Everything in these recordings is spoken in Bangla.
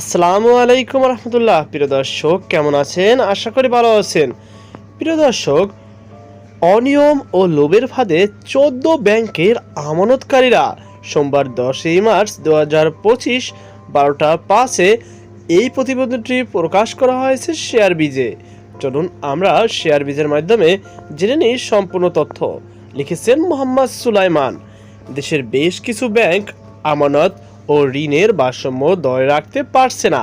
আসসালামু আলাইকুম রহমতুল্লাহ। প্রিয় দর্শক, কেমন আছেন? আশা করি ভালো আছেন। প্রিয় দর্শক, অনিয়ম ও লোভের ফাঁদে চোদ্দ ব্যাংকের আমানতকারীরা সোমবার দশই মার্চ দু হাজার পঁচিশ বারোটা পাঁচে এই প্রতিবেদনটি প্রকাশ করা হয়েছে শেয়ার বিজে। চলুন আমরা শেয়ার বিজের মাধ্যমে জেনে নিই সম্পূর্ণ তথ্য। লিখেছেন মোহাম্মদ সুলাইমান। দেশের বেশ কিছু ব্যাংক আমানত ও ঋণের ভারসাম্য ধরে রাখতে পারছে না।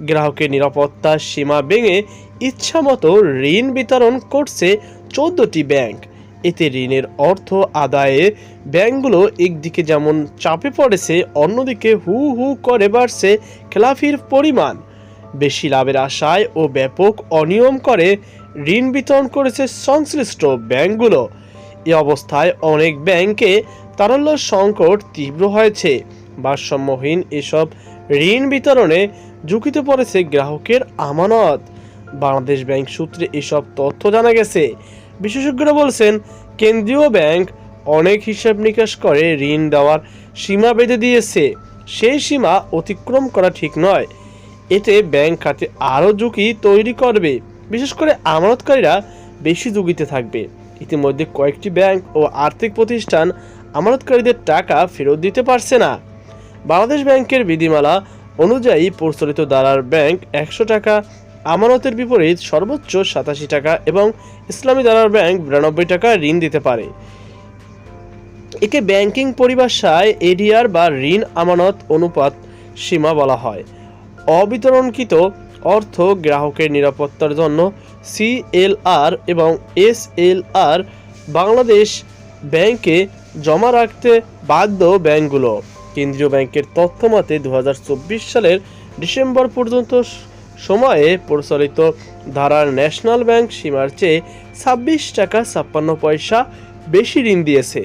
গ্রাহকের নিরাপত্তার সীমা ভেঙে ইচ্ছামতো ঋণ বিতরণ করছে চোদ্দটি ব্যাংক। এতে ঋণের অর্থ আদায়ে ব্যাংকগুলো একদিকে যেমন চাপে পড়েছে, অন্যদিকে হু হু করে বাড়ছে খেলাফির পরিমাণ। বেশি লাভের আশায় ও ব্যাপক অনিয়ম করে ঋণ বিতরণ করেছে সংশ্লিষ্ট ব্যাংকগুলো। এ অবস্থায় অনেক ব্যাংকে তারল্য সংকট তীব্র হয়েছে। ভারসাম্যহীন এসব ঋণ বিতরণে ঝুঁকিতে পড়েছে গ্রাহকের আমানত। বাংলাদেশ ব্যাংক সূত্রে এসব তথ্য জানা গেছে। বিশেষজ্ঞরা বলছেন, কেন্দ্রীয় ব্যাংক অনেক হিসাব নিকাশ করে ঋণ দেওয়ার সীমা বেঁধে দিয়েছে। সেই সীমা অতিক্রম করা ঠিক নয়। এতে ব্যাংক খাতে আরও ঝুঁকি তৈরি করবে। বিশেষ করে আমানতকারীরা বেশি ঝুঁকিতে থাকবে। ইতিমধ্যে কয়েকটি ব্যাংক ও আর্থিক প্রতিষ্ঠান আমানতকারীদের টাকা ফেরত দিতে পারছে না। বাংলাদেশ ব্যাংকের বিধিমালা অনুযায়ী প্রচলিত দ্বারার ব্যাংক একশো টাকা, আমানতের বিপরীত সর্বোচ্চ সাতাশি টাকা এবং ইসলামী দ্বারার ব্যাংক বিরানব্বই টাকা ঋণ দিতে পারে। একে ব্যাংকিং পরিভাষায় এডিআর বা ঋণ আমানত অনুপাত সীমা বলা হয়। অবিতরণকৃত অর্থ গ্রাহকের নিরাপত্তার জন্য সিএলআর এবং এসএলআর বাংলাদেশ ব্যাংকে জমা রাখতে বাধ্য ব্যাংকগুলো। কেন্দ্রীয় ব্যাংকের তথ্য মতে সালের ডিসেম্বর পর্যন্ত সময়ে প্রচলিত ধারার ন্যাশনাল ব্যাংক সীমার চেয়ে ছাব্বিশ টাকা ছাপ্পান্ন পয়সা বেশি ঋণ দিয়েছে।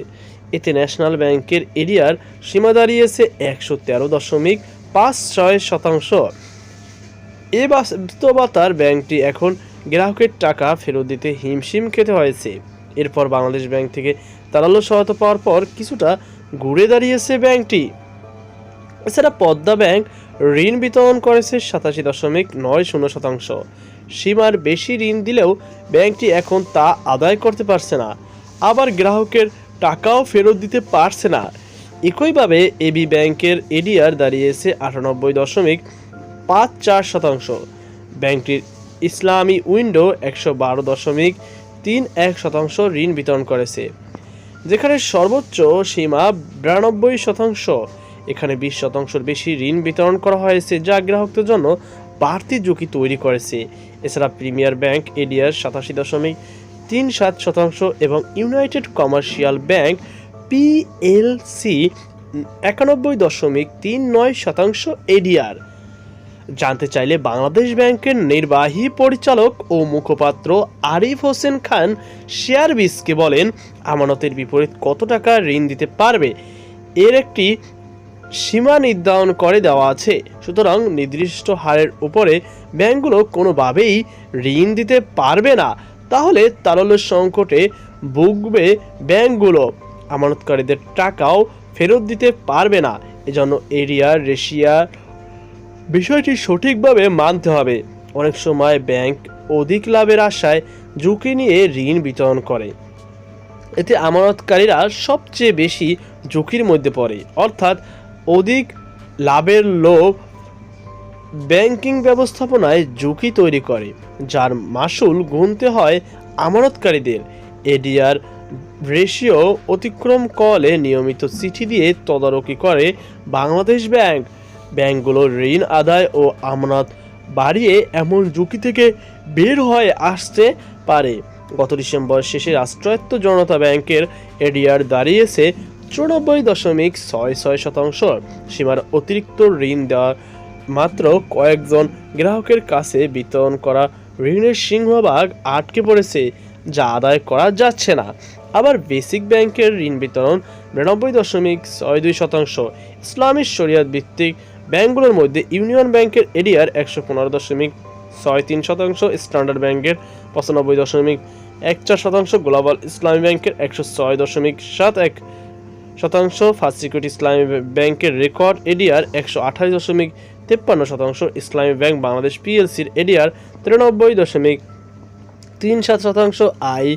এতে ন্যাশনাল ব্যাংকের এরিয়ার সীমা দাঁড়িয়েছে একশো তেরো দশমিক পাঁচ ছয় শতাংশ। এ বাস্তবতার ব্যাংকটি এখন গ্রাহকের টাকা ফেরত দিতে হিমশিম খেতে হয়েছে। এরপর বাংলাদেশ ব্যাংক থেকে তারালো সহায়তা পাওয়ার পর কিছুটা ঘুরে দাঁড়িয়েছে ব্যাংকটি। এছাড়া পদ্মা ব্যাংক ঋণ বিতরণ করেছে সাতাশি দশমিক নয় শূন্য শতাংশ। সীমার বেশি ঋণ দিলেও ব্যাংকটি এখন তা আদায় করতে পারছে না। আবার গ্রাহকের টাকাও ফেরত দিতে পারছে না। একইভাবে এবি ব্যাংকের এডিআর দাঁড়িয়েছে আটানব্বই দশমিক পাঁচ চার শতাংশ। ব্যাংকটির ইসলামী উইন্ডো একশো বারো দশমিক তিন এক শতাংশ ঋণ বিতরণ করেছে। যেখানে সর্বোচ্চ সীমা বিরানব্বই শতাংশ। এখানে বিশ শতাংশের বেশি ঋণ বিতরণ করা হয়েছে, যা গ্রাহকদের জন্য বাড়তি ঝুঁকি তৈরি করেছে। এছাড়া প্রিমিয়ার ব্যাংক এডিআর সাতাশি দশমিক তিন সাত শতাংশ এবং ইউনাইটেড কমার্শিয়াল ব্যাংক পিএলসি একানব্বই দশমিক তিন নয় শতাংশ এডিআর। জানতে চাইলে বাংলাদেশ ব্যাংকের নির্বাহী পরিচালক ও মুখপাত্র আরিফ হোসেন খান শেয়ার বিসকে বলেন, আমানতের বিপরীত কত টাকা ঋণ দিতে পারবে? এর একটি সীমা নির্ধারণ করে দেওয়া আছে। সুতরাং নির্দিষ্ট হারের উপরে ব্যাংকগুলো কোনোভাবেই ঋণ দিতে পারবে না। তাহলে তারল্য সংকটে ভুগবে ব্যাংকগুলো। আমানতকারীদের টাকাও ফেরত দিতে পারবে না। এজন্য এরিয়া, রেশিয়া বিষয়টি সঠিকভাবে মানতে হবে। অনেক সময় ব্যাংক অধিক লাভের আশায় ঝুঁকি নিয়ে ঋণ বিতরণ করে। এতে আমানতকারীরা সবচেয়ে বেশি ঝুঁকির মধ্যে পড়ে। অর্থাৎ অধিক লাভের লোভ ব্যাংকিং ব্যবস্থাপনায় ঝুঁকি তৈরি করে, যার মাসুল গুনতে হয় আমানতকারীদের। এডিআর রেশিও অতিক্রম করলে নিয়মিত চিঠি দিয়ে তদারকি করে বাংলাদেশ ব্যাংক। ব্যাংকগুলো ঋণ আদায় ও আমানত বাড়িয়ে এমন ঝুঁকি থেকে বের হয়ে আসতে পারে। গত ডিসেম্বর শেষে রাষ্ট্রায়ত্ত জনতা ব্যাংকের এডিআর দাঁড়িয়েছে চুরানব্বই দশমিক ছয় ছয় শতাংশ। সীমার অতিরিক্ত ঋণ দেওয়া মাত্র কয়েকজন গ্রাহকের কাছে বিতরণ করা ঋণের সিংহভাগ আটকে পড়েছে, যা আদায় করা যাচ্ছে না। আবার বেসিক ব্যাংকের ঋণ বিতরণ বিরানব্বই দশমিক ছয় দুই শতাংশ। ইসলামী শরিয়াত ভিত্তিক ব্যাংকগুলোর মধ্যে ইউনিয়ন ব্যাংকের এডিআর একশো পনেরো দশমিক ছয় তিন শতাংশ, স্ট্যান্ডার্ড ব্যাংকের পঁচানব্বই দশমিক এক চার শতাংশ, গ্লোবাল ইসলামী ব্যাংকের একশো ছয় দশমিক সাত এক শতাংশ ফার্স্ট সিকিউরিটি ইসলামী ব্যাংকের রেকর্ড এডিআর একশো আঠাশ দশমিক তেপ্পান্ন শতাংশ ইসলামী ব্যাংক বাংলাদেশ পিএলসির এডিআর তিরানব্বই দশমিক তিন সাত শতাংশ I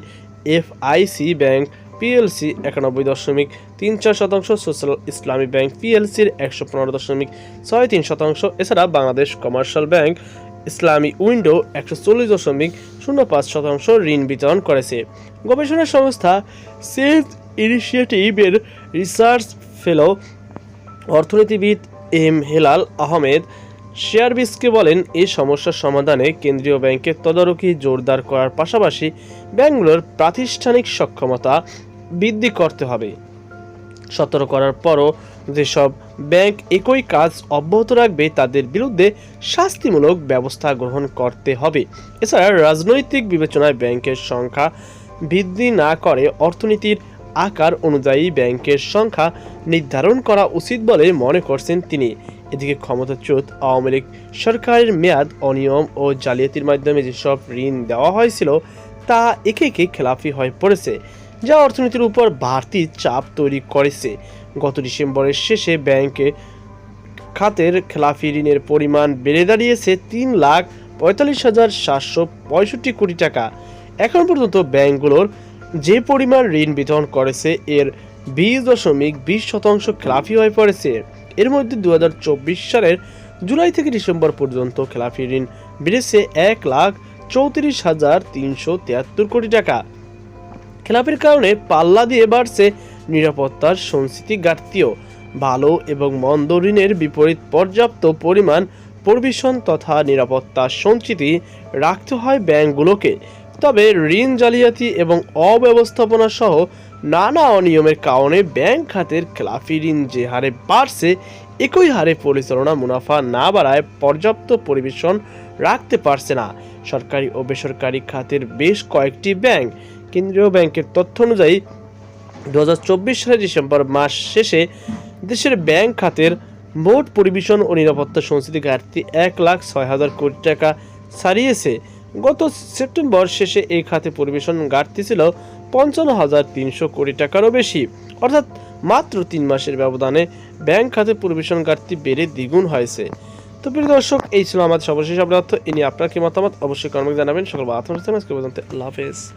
F IC bank PLC একানব্বই দশমিক তিন চার শতাংশ সোশ্যাল ইসলামী ব্যাংক পিএলসির একশো পনেরো দশমিক ছয় তিন শতাংশ। এছাড়া বাংলাদেশ কমার্শিয়াল ব্যাংক ইসলামী উইন্ডো একশো চল্লিশ দশমিক শূন্য পাঁচ শতাংশ ঋণ বিতরণ করেছে। গবেষণা সংস্থা সেভ ইনিশিয়েটিভের রিসার্চ ফেলো অর্থনীতিবিদ এম হেলাল আহমেদ শেয়ারবিজকে বলেন এই সমস্যার সমাধানে কেন্দ্রীয় ব্যাংকের তদারকি জোরদার করার পাশাপাশি ব্যাংকগুলোর প্রাতিষ্ঠানিক সক্ষমতা বৃদ্ধি করতে হবে। সতর্ক করার পরও যেসব ব্যাংক একই কাজ অব্যাহত রাখবে, তাদের বিরুদ্ধে শাস্তিমূলক ব্যবস্থা গ্রহণ করতে হবে। এছাড়া রাজনৈতিক বিবেচনায় ব্যাংকের সংখ্যা বৃদ্ধি না করে অর্থনীতির আকার অনুযায়ী ব্যাংকের সংখ্যা নির্ধারণ করা উচিত বলে মনে করছেন তিনি। এদিকে ক্ষমতাচ্যুত আওয়ামী লীগ সরকারের মেয়াদ, অনিয়ম ও জালিয়াতির মাধ্যমে যেসব ঋণ দেওয়া হয়েছিল, তা একে একে খেলাফি হয়ে পড়েছে, যা অর্থনীতির উপর বাড়তি চাপ তৈরি করেছে। গত ডিসেম্বরের শেষে ব্যাংকে খাতের খেলাফি ঋণের পরিমাণ বেড়ে দাঁড়িয়েছে তিন লাখ পঁয়তাল্লিশ হাজার সাতশো পঁয়ষট্টি কোটি টাকা। এখন পর্যন্ত ব্যাংকগুলোর যে পরিমাণ ঋণ বিতরণ করেছে, এর বিশ দশমিক বিশ শতাংশ খেলাফি হয়ে পড়েছে। এর মধ্যে দু হাজার চব্বিশ সালের জুলাই থেকে ডিসেম্বর পর্যন্ত খেলাফি ঋণ বেড়েছে এক লাখ চৌত্রিশ হাজার তিনশো তিয়াত্তর কোটি টাকা। খেলাপের কারণে পাল্লা দিয়ে বাড়ছে নিরাপত্তার সংস্কৃতি ঘাটতিও। ভালো এবং মন্দ ঋণের বিপরীত পর্যাপ্ত পরিমাণ পরিবেশন তথা নিরাপত্তা সঞ্চিতি রাখতে হয় ব্যাংকগুলোকে। তবে ঋণ জালিয়াতি এবং অব্যবস্থাপনা সহ নানা অনিয়মের কারণে ব্যাংক খাতের খেলাফি ঋণ যে হারে বাড়ছে, একই হারে পরিচালনা মুনাফা না বাড়ায় পর্যাপ্ত পরিবেশন রাখতে পারছে না। সরকারি ও বেসরকারি খাতের বেশ কয়েকটি ব্যাংক কেন্দ্রীয় ব্যাংকের তথ্য অনুযায়ী দু হাজার চব্বিশ সালের ডিসেম্বর মাস শেষে দেশের ব্যাংক খাতের মোট পরিবেশন ও নিরাপত্তা সংস্কৃতি ঘাটতি এক লাখ ছয় হাজার কোটি টাকা ছাড়িয়েছে। গত সেপ্টেম্বর শেষে এই খাতে পরিবেশন ঘাটতি ছিল পঞ্চান্ন হাজার তিনশো কোটি টাকারও বেশি। অর্থাৎ মাত্র তিন মাসের ব্যবধানে ব্যাংক খাতে পরিবেশন ঘাটতি বেড়ে দ্বিগুণ হয়েছে। তো প্রিয় দর্শক, এই ছিল আমাদের সর্বশেষ আপডেট। এ নিয়ে আপনার কি মতামত? অবশ্যই কর্মকে জানাবেন। সকল আত্মবিশ্বাস আল্লাহ হাফেজ।